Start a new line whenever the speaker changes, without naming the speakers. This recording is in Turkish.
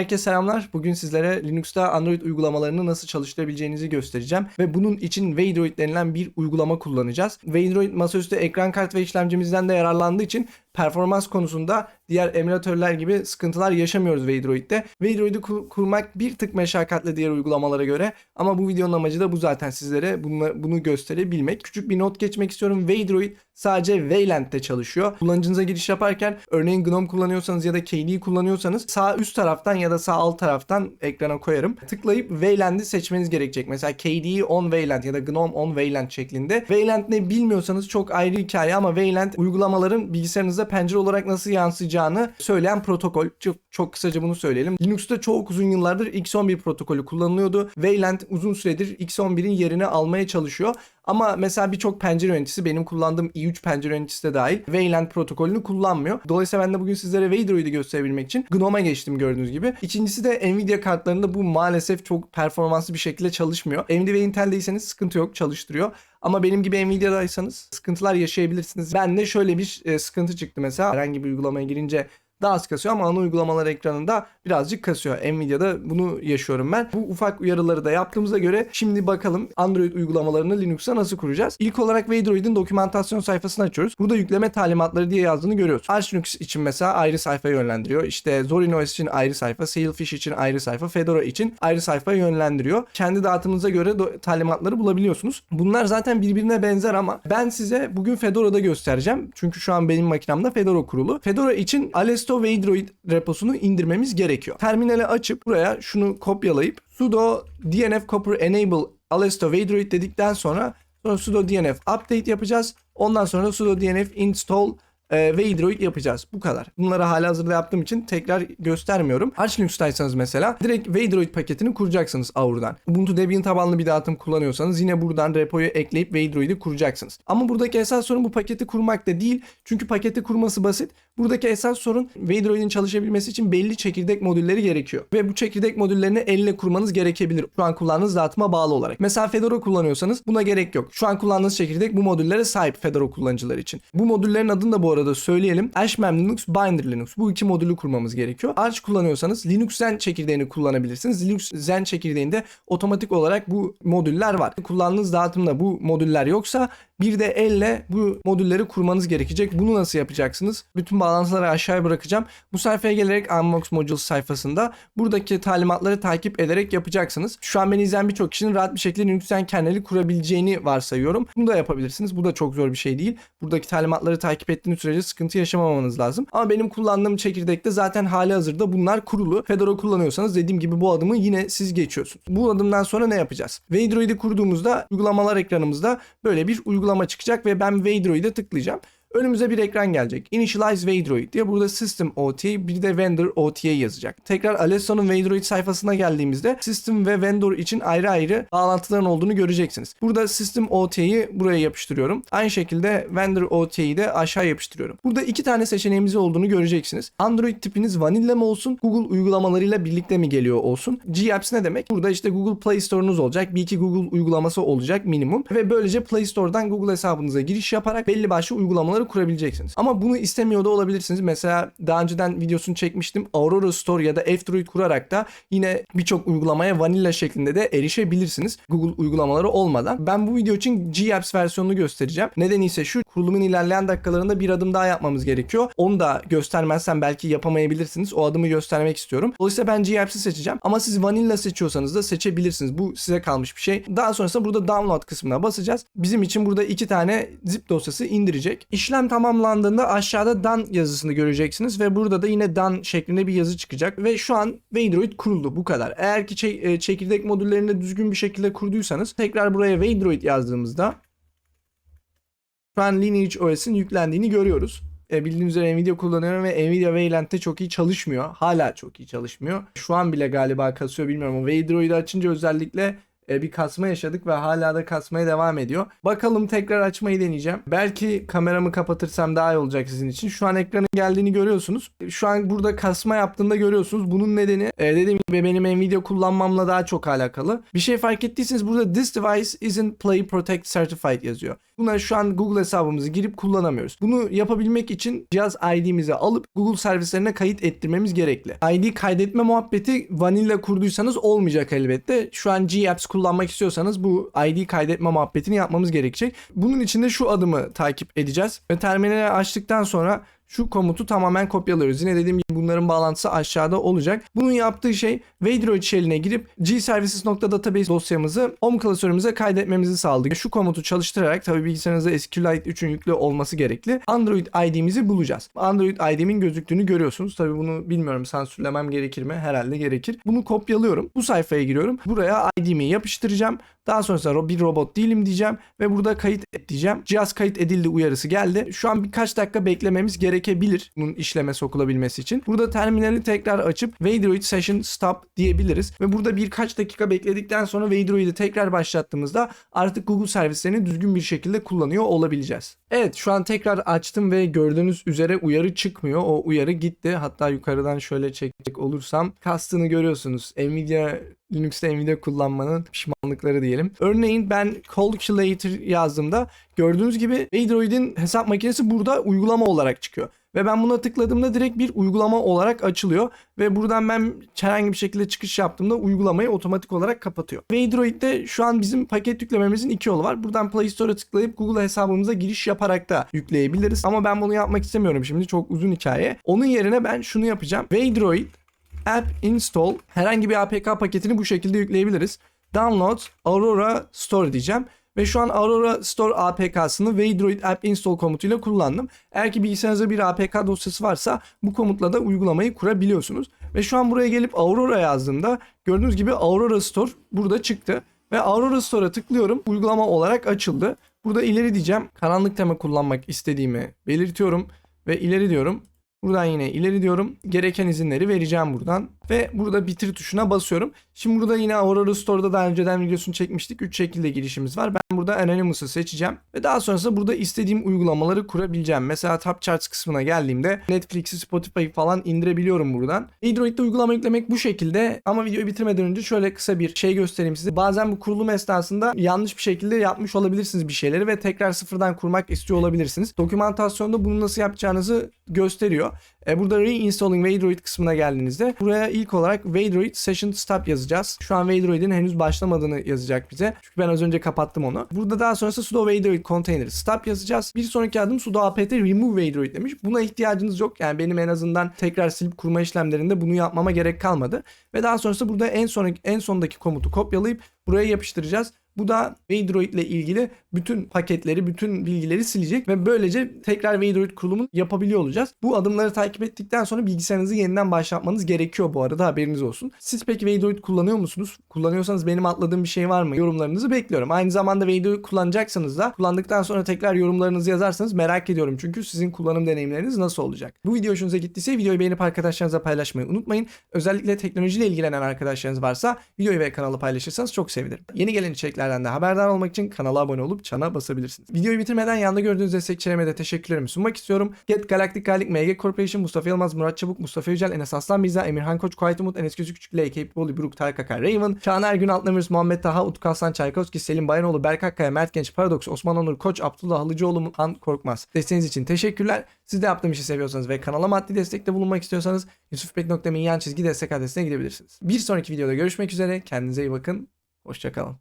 Herkese selamlar. Bugün sizlere Linux'ta Android uygulamalarını nasıl çalıştırabileceğinizi göstereceğim. Ve bunun için Vadroid denilen bir uygulama kullanacağız. Vadroid masaüstü ekran kart ve işlemcimizden de yararlandığı için performans konusunda diğer emülatörler gibi sıkıntılar yaşamıyoruz Vadroid'de. Vadroid'i kur- kurmak bir tık meşakkatli diğer uygulamalara göre ama bu videonun amacı da bu zaten sizlere bunu, gösterebilmek. Küçük bir not geçmek istiyorum. Vadroid sadece Wayland'de çalışıyor. Kullanıcınıza giriş yaparken örneğin GNOME kullanıyorsanız ya da KDE kullanıyorsanız sağ üst taraftan ya da sağ alt taraftan ekrana koyarım. Tıklayıp Wayland'i seçmeniz gerekecek. Mesela KDE on Wayland ya da GNOME on Wayland şeklinde. Wayland ne bilmiyorsanız çok ayrı hikaye ama Wayland uygulamaların bilgisayarınıza pencere olarak nasıl yansıyacağını söyleyen protokol. Çok, çok kısaca bunu söyleyelim. Linux'ta çok uzun yıllardır X11 protokolü kullanılıyordu. Wayland uzun süredir X11'in yerini almaya çalışıyor. Ama mesela birçok pencere yöneticisi benim kullandığım i3 pencere yöneticisi de dahil Wayland protokolünü kullanmıyor. Dolayısıyla ben de bugün sizlere Vadroid'i gösterebilmek için GNOME'a geçtim gördüğünüz gibi. İkincisi de Nvidia kartlarında bu maalesef çok performanslı bir şekilde çalışmıyor. AMD ve Intel'deyseniz sıkıntı yok çalıştırıyor. Ama benim gibi Nvidia'daysanız sıkıntılar yaşayabilirsiniz. Ben de şöyle bir e, sıkıntı çıktı mesela. Herhangi bir uygulamaya girince daha az kasıyor ama ana uygulamalar ekranında birazcık kasıyor. Nvidia'da bunu yaşıyorum ben. Bu ufak uyarıları da yaptığımıza göre şimdi bakalım Android uygulamalarını Linux'a nasıl kuracağız. İlk olarak Vadroid'in dokümantasyon sayfasını açıyoruz. Burada yükleme talimatları diye yazdığını görüyoruz. Arch Linux için mesela ayrı sayfa yönlendiriyor. İşte Zorin OS için ayrı sayfa, Sailfish için ayrı sayfa, Fedora için ayrı sayfa yönlendiriyor. Kendi dağıtımınıza göre talimatları bulabiliyorsunuz. Bunlar zaten birbirine benzer ama ben size bugün Fedora'da göstereceğim. Çünkü şu an benim makinamda Fedora kurulu. Fedora için Alesto Vadroid reposunu indirmemiz gerekiyor. Terminale açıp buraya şunu kopyalayıp sudo dnf copper enable Alesto Vadroid dedikten sonra sonra sudo dnf update yapacağız. Ondan sonra sudo dnf install e, Vadroid yapacağız. Bu kadar. Bunları hala hazırda yaptığım için tekrar göstermiyorum. Arch Linux'taysanız mesela direkt Vadroid paketini kuracaksınız Aura'dan. Ubuntu Debian tabanlı bir dağıtım kullanıyorsanız yine buradan repoyu ekleyip Vadroid'i kuracaksınız. Ama buradaki esas sorun bu paketi kurmakta değil. Çünkü paketi kurması basit. Buradaki esas sorun Vadroid'in çalışabilmesi için belli çekirdek modülleri gerekiyor. Ve bu çekirdek modüllerini elle kurmanız gerekebilir. Şu an kullandığınız dağıtıma bağlı olarak. Mesela Fedora kullanıyorsanız buna gerek yok. Şu an kullandığınız çekirdek bu modüllere sahip Fedora kullanıcıları için. Bu modüllerin adını da bu arada söyleyelim. Ashmem Linux, Binder Linux. Bu iki modülü kurmamız gerekiyor. Arch kullanıyorsanız Linux Zen çekirdeğini kullanabilirsiniz. Linux Zen çekirdeğinde otomatik olarak bu modüller var. Kullandığınız dağıtımda bu modüller yoksa bir de elle bu modülleri kurmanız gerekecek. Bunu nasıl yapacaksınız? Bütün bağlantıları aşağıya bırakacağım. Bu sayfaya gelerek Unbox Modules sayfasında buradaki talimatları takip ederek yapacaksınız. Şu an beni izleyen birçok kişinin rahat bir şekilde Linux Zen kerneli kurabileceğini varsayıyorum. Bunu da yapabilirsiniz. Bu da çok zor bir şey değil. Buradaki talimatları takip ettiğiniz sürece sıkıntı yaşamamanız lazım. Ama benim kullandığım çekirdekte zaten hali hazırda bunlar kurulu. Fedora kullanıyorsanız dediğim gibi bu adımı yine siz geçiyorsunuz. Bu adımdan sonra ne yapacağız? Vadroid'i kurduğumuzda uygulamalar ekranımızda böyle bir uygulama çıkacak ve ben Vadroid'e tıklayacağım. Önümüze bir ekran gelecek. Initialize Vadroid diye burada System OTA bir de Vendor OTA yazacak. Tekrar Alesto'nun Vadroid sayfasına geldiğimizde System ve Vendor için ayrı ayrı bağlantıların olduğunu göreceksiniz. Burada System OTA'yı buraya yapıştırıyorum. Aynı şekilde Vendor OTA'yı da aşağı yapıştırıyorum. Burada iki tane seçeneğimiz olduğunu göreceksiniz. Android tipiniz vanilla mı olsun, Google uygulamalarıyla birlikte mi geliyor olsun? GApps ne demek? Burada işte Google Play Store'unuz olacak. Bir iki Google uygulaması olacak minimum. Ve böylece Play Store'dan Google hesabınıza giriş yaparak belli başlı uygulamaları kurabileceksiniz. Ama bunu istemiyor da olabilirsiniz. Mesela daha önceden videosunu çekmiştim. Aurora Store ya da F-Droid kurarak da yine birçok uygulamaya vanilla şeklinde de erişebilirsiniz. Google uygulamaları olmadan. Ben bu video için GApps versiyonunu göstereceğim. Nedeni ise şu kurulumun ilerleyen dakikalarında bir adım daha yapmamız gerekiyor. Onu da göstermezsem belki yapamayabilirsiniz. O adımı göstermek istiyorum. Dolayısıyla ben GApps'i seçeceğim. Ama siz vanilla seçiyorsanız da seçebilirsiniz. Bu size kalmış bir şey. Daha sonrasında burada download kısmına basacağız. Bizim için burada iki tane zip dosyası indirecek. İşlem tamamlandığında aşağıda done yazısını göreceksiniz ve burada da yine done şeklinde bir yazı çıkacak ve şu an Vadroid kuruldu bu kadar. Eğer ki e, çekirdek modüllerini düzgün bir şekilde kurduysanız tekrar buraya Vadroid yazdığımızda şu an Lineage OS'in yüklendiğini görüyoruz. E, bildiğiniz üzere Nvidia kullanıyorum ve Nvidia Wayland'de çok iyi çalışmıyor. Hala çok iyi çalışmıyor. Şu an bile galiba kasıyor bilmiyorum ama Vadroid'i açınca özellikle e, bir kasma yaşadık ve hala da kasmaya devam ediyor. Bakalım tekrar açmayı deneyeceğim. Belki kameramı kapatırsam daha iyi olacak sizin için. Şu an ekranın geldiğini görüyorsunuz. Şu an burada kasma yaptığında görüyorsunuz. Bunun nedeni e, dediğim gibi benim Nvidia kullanmamla daha çok alakalı. Bir şey fark ettiyseniz burada this device isn't Play Protect Certified yazıyor. Buna şu an Google hesabımızı girip kullanamıyoruz. Bunu yapabilmek için cihaz ID'mizi alıp Google servislerine kayıt ettirmemiz gerekli. ID kaydetme muhabbeti vanilla kurduysanız olmayacak elbette. Şu an G-Apps kullanmak istiyorsanız bu ID kaydetme muhabbetini yapmamız gerekecek. Bunun için de şu adımı takip edeceğiz. Ve terminali açtıktan sonra şu komutu tamamen kopyalıyoruz. Yine dediğim gibi bunların bağlantısı aşağıda olacak. Bunun yaptığı şey Vadroid shell'ine girip gservices.database dosyamızı home klasörümüze kaydetmemizi sağladı. Şu komutu çalıştırarak tabii bilgisayarınızda SQLite 3'ün yüklü olması gerekli. Android ID'mizi bulacağız. Android ID'min gözüktüğünü görüyorsunuz. Tabii bunu bilmiyorum sansürlemem gerekir mi? Herhalde gerekir. Bunu kopyalıyorum. Bu sayfaya giriyorum. Buraya ID'mi yapıştıracağım. Daha sonrasında bir robot değilim diyeceğim ve burada kayıt et diyeceğim. Cihaz kayıt edildi uyarısı geldi. Şu an birkaç dakika beklememiz gerekebilir bunun işleme sokulabilmesi için. Burada terminali tekrar açıp Vadroid Session Stop diyebiliriz ve burada birkaç dakika bekledikten sonra Vadroid'i tekrar başlattığımızda artık Google servislerini düzgün bir şekilde kullanıyor olabileceğiz. Evet şu an tekrar açtım ve gördüğünüz üzere uyarı çıkmıyor. O uyarı gitti. Hatta yukarıdan şöyle çekecek olursam kastını görüyorsunuz. Nvidia Linux'te Nvidia kullanmanın pişmanlıkları diyelim. Örneğin ben Calculator yazdığımda gördüğünüz gibi Android'in hesap makinesi burada uygulama olarak çıkıyor. Ve ben buna tıkladığımda direkt bir uygulama olarak açılıyor. Ve buradan ben herhangi bir şekilde çıkış yaptığımda uygulamayı otomatik olarak kapatıyor. Ve Android'de şu an bizim paket yüklememizin iki yolu var. Buradan Play Store'a tıklayıp Google hesabımıza giriş yaparak da yükleyebiliriz. Ama ben bunu yapmak istemiyorum şimdi. Çok uzun hikaye. Onun yerine ben şunu yapacağım. Android app install herhangi bir APK paketini bu şekilde yükleyebiliriz. Download Aurora Store diyeceğim. Ve şu an Aurora Store APK'sını Vadroid App Install komutuyla kullandım. Eğer ki bilgisayarınızda bir APK dosyası varsa bu komutla da uygulamayı kurabiliyorsunuz. Ve şu an buraya gelip Aurora yazdığımda gördüğünüz gibi Aurora Store burada çıktı. Ve Aurora Store'a tıklıyorum. Uygulama olarak açıldı. Burada ileri diyeceğim. Karanlık tema kullanmak istediğimi belirtiyorum. Ve ileri diyorum. Buradan yine ileri diyorum. Gereken izinleri vereceğim buradan. Ve burada bitir tuşuna basıyorum. Şimdi burada yine Aurora Store'da daha önceden videosunu çekmiştik. 3 şekilde girişimiz var. Ben burada Anonymous'ı seçeceğim. Ve daha sonrasında burada istediğim uygulamaları kurabileceğim. Mesela Top Charts kısmına geldiğimde Netflix'i, Spotify'ı falan indirebiliyorum buradan. Android'de uygulama yüklemek bu şekilde. Ama videoyu bitirmeden önce şöyle kısa bir şey göstereyim size. Bazen bu kurulum esnasında yanlış bir şekilde yapmış olabilirsiniz bir şeyleri ve tekrar sıfırdan kurmak istiyor olabilirsiniz. Dokümantasyonda bunu nasıl yapacağınızı gösteriyor. E, burada Reinstalling Vadroid kısmına geldiğinizde buraya ilk olarak Vadroid Session Stop yazacağız. Şu an Vadroid'in henüz başlamadığını yazacak bize. Çünkü ben az önce kapattım onu. Burada daha sonrası sudo Vadroid Container Stop yazacağız. Bir sonraki adım sudo apt remove Vadroid demiş. Buna ihtiyacınız yok. Yani benim en azından tekrar silip kurma işlemlerinde bunu yapmama gerek kalmadı. Ve daha sonrasında burada en sonraki en sondaki komutu kopyalayıp buraya yapıştıracağız. Bu da Vadroid ile ilgili bütün paketleri, bütün bilgileri silecek ve böylece tekrar Vadroid kurulumunu yapabiliyor olacağız. Bu adımları takip ettikten sonra bilgisayarınızı yeniden başlatmanız gerekiyor bu arada haberiniz olsun. Siz peki Vadroid kullanıyor musunuz? Kullanıyorsanız benim atladığım bir şey var mı? Yorumlarınızı bekliyorum. Aynı zamanda Vadroid kullanacaksanız da kullandıktan sonra tekrar yorumlarınızı yazarsanız merak ediyorum. Çünkü sizin kullanım deneyimleriniz nasıl olacak? Bu video hoşunuza gittiyse videoyu beğenip arkadaşlarınızla paylaşmayı unutmayın. Özellikle teknolojiyle ilgilenen arkadaşlarınız varsa videoyu ve kanalı paylaşırsanız çok sevinirim. Yeni gelen içeriklerden de haberdar olmak için kanala abone olup çana basabilirsiniz. Videoyu bitirmeden yanında gördüğünüz destekçilerime de teşekkürlerimi sunmak istiyorum. Get Galactic Galik, MG Corporation, Mustafa Yılmaz, Murat Çabuk, Mustafa Yücel, Enes Aslan Biza, Emirhan Koç, Kuayt Umut, Enes Gözü Küçük, L. Cape Bolu, Buruk, Tarık Akar, Raven, Çağan Ergün, Altnamır, Muhammed Taha, Utku Aslan Çaykovski, Selim Bayanoğlu, Berk Akkaya, Mert Genç, Paradox, Osman Onur, Koç, Abdullah Halıcıoğlu, Han Korkmaz. Desteğiniz için teşekkürler. Siz de yaptığım işi seviyorsanız ve kanala maddi destekte bulunmak istiyorsanız yusufbek.min yan çizgi destek adresine gidebilirsiniz. Bir sonraki videoda görüşmek üzere. Kendinize iyi bakın. Hoşçakalın.